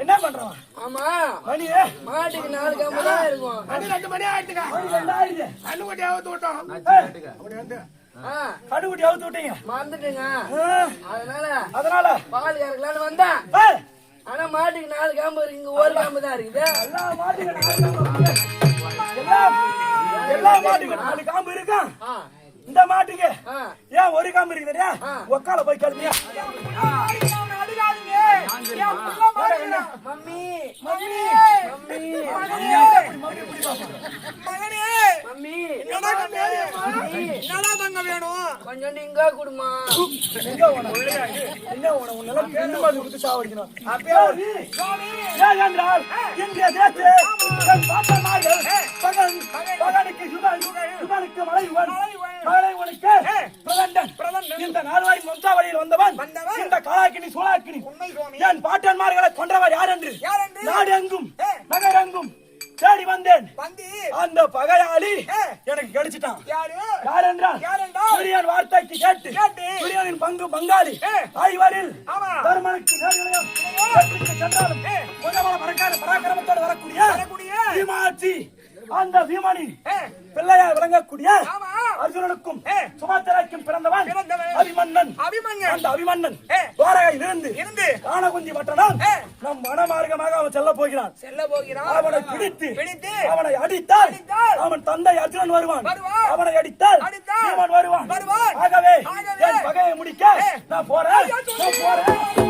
என்ன பண்றான் ஆமா. மணி. மாட்டுக்கு நாலு கம்பு தான் இருக்கும். மணி ரெண்டு மணி கண்ணுக்குட்டி அவுத்து விட்டோம். கடுகுட்டி அவுத்து விட்டீங்க. மறந்துட்டுங்க. அதனால அதனால? பால் ஏய், ஆனா மாட்டுக்கு நாலு காம்பு இருக்கு இங்க ஒரு காம்பு தான் இருக்குது. எல்லா மாட்டுக்கும் நாலு காம்பு இருக்கு. எல்லா மாட்டுக்கும் நாலு காம்பு இருக்கா? இந்த மாட்டுக்கு ஏன் ஒரு காம்பு இருக்குதுயா ஆ. ஒக்கால போய் கழுவியா மம்மி. மம்மி. மம்மி. மகனே. மம்மி. என்னடா தங்க வேணும்? கொஞ்சம் இங்க குடுமா. என்ன உன? உன்னெல்லாம் பெண்ணு மாதிரி கொடுத்து சாவடிக்கணும். என்றால் இன்றைய என் பாட்டமார்கள் பகன் பகனுக்கு சுதன் சுதனுக்கு மலைவன் மலைவனுக்கு பிரதண்டன். இந்த நால்வாய் வம்சாவளியில் வந்தவன். வந்தவன். இந்த காலாக்கினி சூழாக்கினி உண்மை சுவாமி. என் பாட்டன்மார்களை கொன்றவர் யார் என்று? நாடு எங்கும். நகரெங்கும் தேடி வந்தேன் வந்து அந்த பகையாளி. எனக்கு கிடைச்சிட்டான் யாரு என்றால்? துரியன் வார்த்தைக்கு கேட்டு. துரியனின் பங்கு பங்காளி ஆமா. தருமனுக்கு வெற்றிக்கு சென்றாலும் பறக்காத பராக்கிரமத்தோடு வரக்கூடிய அந்த பீமணி ஏ. பிள்ளையார் விளங்கக்கூடிய ஆமா. அர்ஜுனனுக்கும். சுமத்திரைக்கும் பிறந்தவன். அபிமன்னன் அபிமன்யன். அந்த அபிமன்னன். துவாரகையில் இருந்து இருந்து. காணகுந்தி பட்டணம் ஏ. நம் மனமார்க்கமாக அவன் செல்ல போகிறான் செல்ல போகிறான் அவனை பிடித்து பிடித்து அவனை அடித்தால் அவன் தந்தை அர்ஜுனன் வருவான் வருவான். அவனை அடித்தால் பீமன் வருவான் வருவான். ஆகவே ஆகவே என் பகையை முடிக்க. நான் போறேன் நான் போறேன்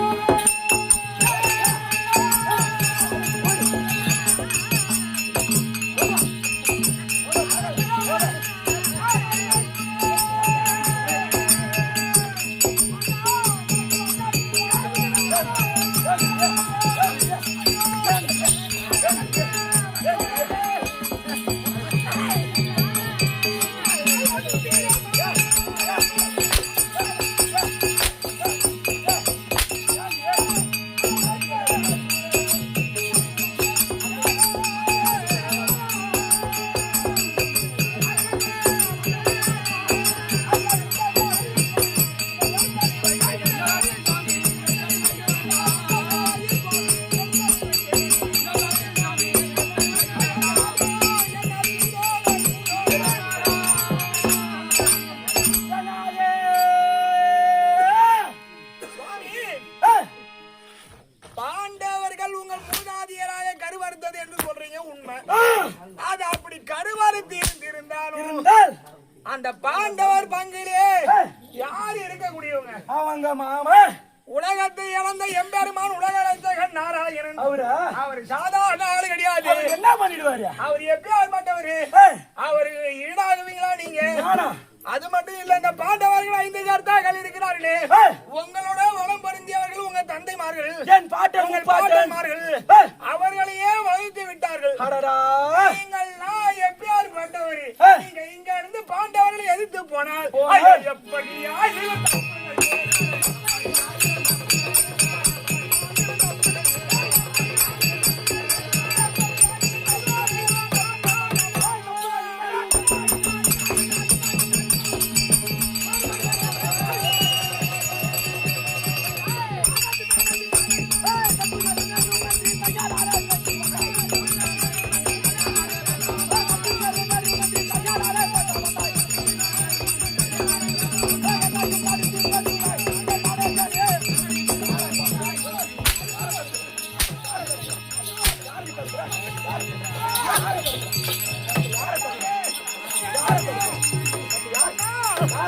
நாராயணன் அவரா? அவர் சாதாரண ஆளு கிடையாது. அவர் என்ன பண்ணிடுவாரு? அவர் எப்படியாற்பட்டவரு ஏ. அவரு ஈடாகுவீங்களா நீங்க? அது மட்டும் இல்ல இந்த பாண்டவர்கள் ஐந்து கர்த்தாக்கள் இருக்கிறார்களே. உங்களோட வளம் பொருந்தியவர்கள் உங்க தந்தைமார்கள். என் பாட்டன் உங்கள் ஏ. அவர்களையே வகுத்து விட்டார்கள். நீங்கள் நான் எப்பயார் பட்டவர். நீங்க இங்க இருந்து பாண்டவர்களை எதிர்த்து போனால் எப்படியா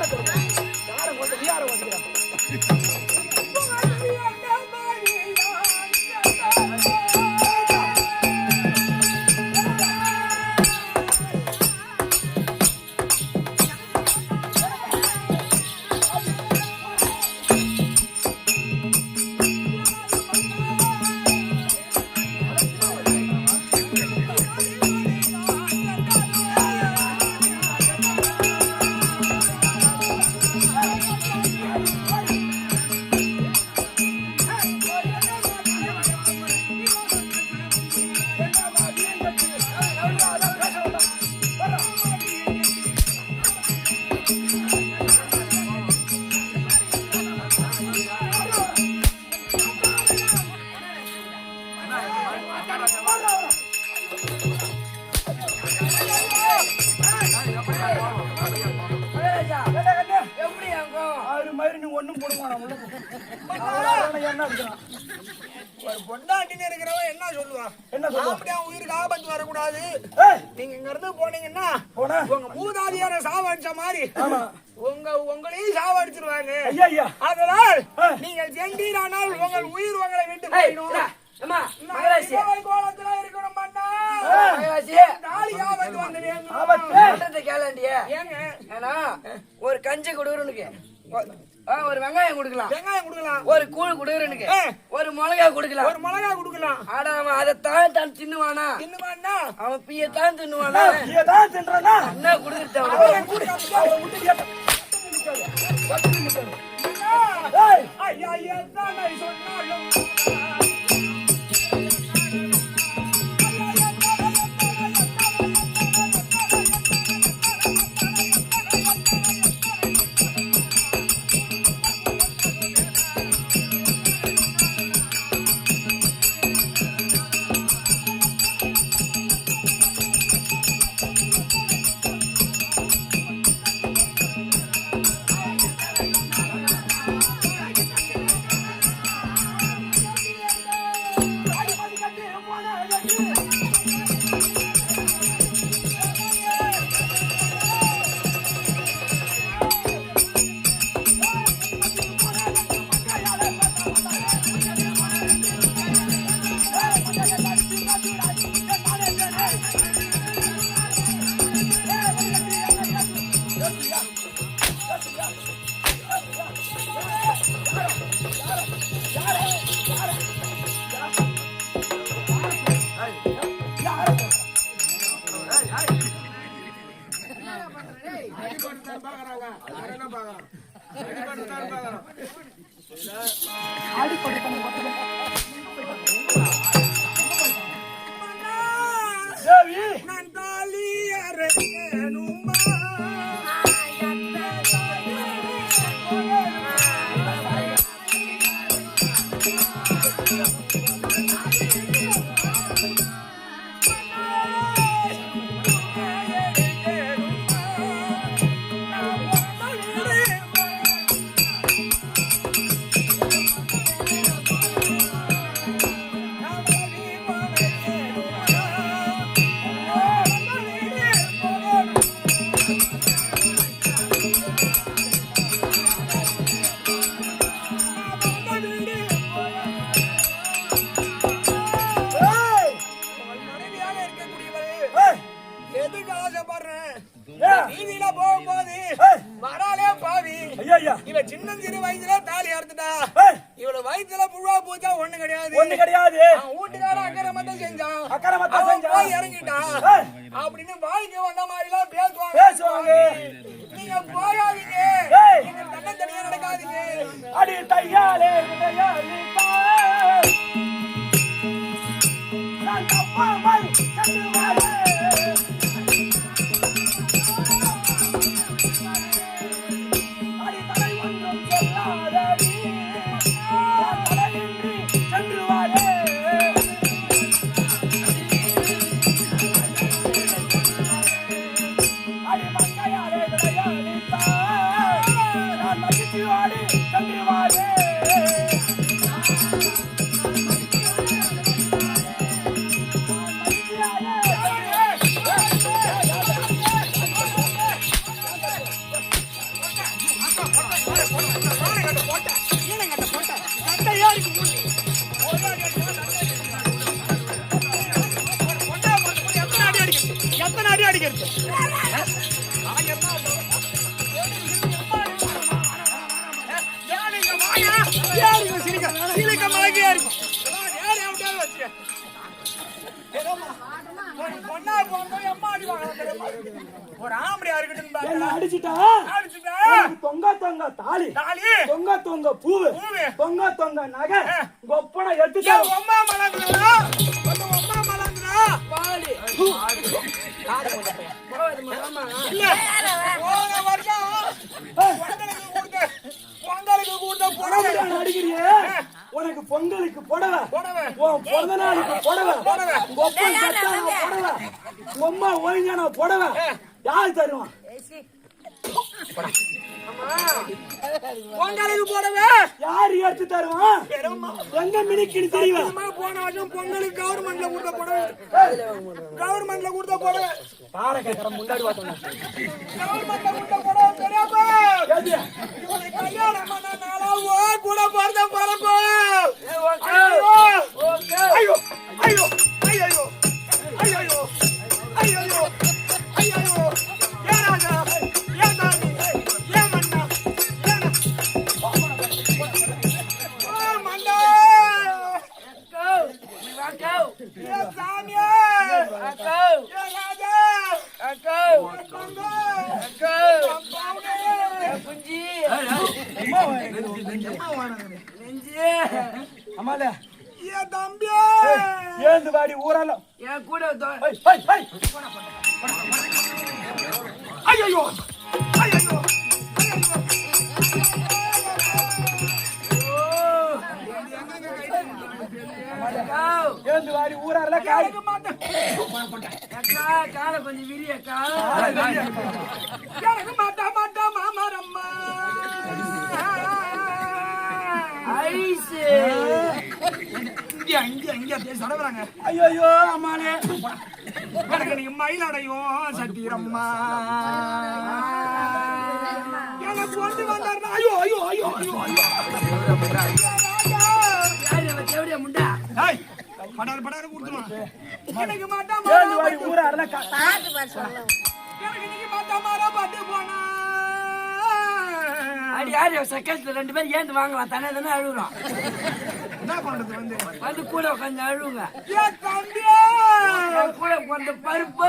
யாரை கொடுத்து யாரை ஒதுக்கிறான் சொல்லுவான் என்ன சொல்லுவான்? அப்படியே உயிருக்கு ஆபத்து வரக்கூடாது. நீங்க இங்க இருந்து போனீங்கன்னா போனா? உங்க மூதாதியார சாவடிச்ச மாதிரி ஆமா. உங்க உங்களையும் சாவடிச்சிருவாங்க. ஐயா ஐயா. அதனால். நீங்கள் சென்றீரானால் உங்கள் உயிர் உங்களை விட்டு போயிடும். ஒரு கஞ்சி கொடுக்குறனுக்கு ஒரு வெங்காயம் கொடுக்கலாம். வெங்காயம் கொடுக்கலாம். ஒரு கூழ் கொடுக்குறனுக்கு. ஒரு மிளகா கொடுக்கலாம். ஒரு மிளகா கொடுக்கலாம். ஆனா அவன் அதைத்தான் தான் தின்னுவானா? இன்னுமாண்ணா அவன் பியத்தான் தின்னுவானா? ஏதான் தின்றனா? என்ன கொடுக்குறது அவன் கூட்டி காமிச்சு அவன் தேவி இருக்கும்? ஒரு ஆம்படியா இருக்கட்டும். அடிச்சிட்டா அடிச்சுட்டா. தொங்க தொங்க தாலி தாலி. தொங்க தொங்க பூவு. தொங்க தொங்க நகை கொப்பனை ஏன் எடுத்துட்டா உம்மா மலங்குறா? உம்மா மலங்குறா? பாலி இல்ல, போன வருஷம் பொங்கலுக்கு கொடுத்த- பொங்கலுக்கு கொடுத்த. புடவை அடிக்கிறியே உனக்கு பொங்கலுக்கு புடவை. புடவை. உன் பிறந்த நாளுக்கு புடவை. உம்மா ஒழுங்கான புடவை. யார் தருவான்? பொங்கலுக்கு போடவே. யார் எடுத்து தருவான் எங்க மினிக்கிட்டு தெரியுமா? போன வருஷம் பொங்கலுக்கு கவர்மெண்ட்ல கொடுத்த புடவை. கவர்மெண்ட்ல கொடுத்த புடவை. பாட கேட்கற முன்னாடி பார்த்தோம் கவர்மெண்ட்ல கொடுத்த புடவை பெரியப்பா. இவனை கல்யாணம் பண்ண நாளாவோ கூட பிறந்த பிறப்போ ஐயோ ஐயோ ஐயோ ஐயோ ஐயோ. ஏந்து வாடி ஊரால என் கூட ஐயோ ஐயோ ஏந்து வாடி ஊரால காய் அக்கா, காலை கொஞ்சம் விரி அக்கா. எனக்கு மாட்டா மாட்டா. பேசி நடக்கிறாங்க ஐயோ அம்மாலே. எனக்கு நீங்க மயிலடையும் சத்திரம்மா எனக்கு கொண்டு வந்தாருன்னா ஐயோ ஐயோ ஐயோ ஐயோ ஐயோ. முண்டா? ஏய், படாரு படாரு கொடுத்துருவான் எனக்கு மாட்டா எனக்கு மாறா பாட்டு போனா. அடி யாரு அவன் செகண்ட்ல ரெண்டு பேரும் ஏந்து வாங்கலாம். தானே தானே அழுகுறோம் என்ன பண்றது வந்து? வந்து கூட உட்காந்து அழுவுங்க. கூட உட்காந்து பருப்பு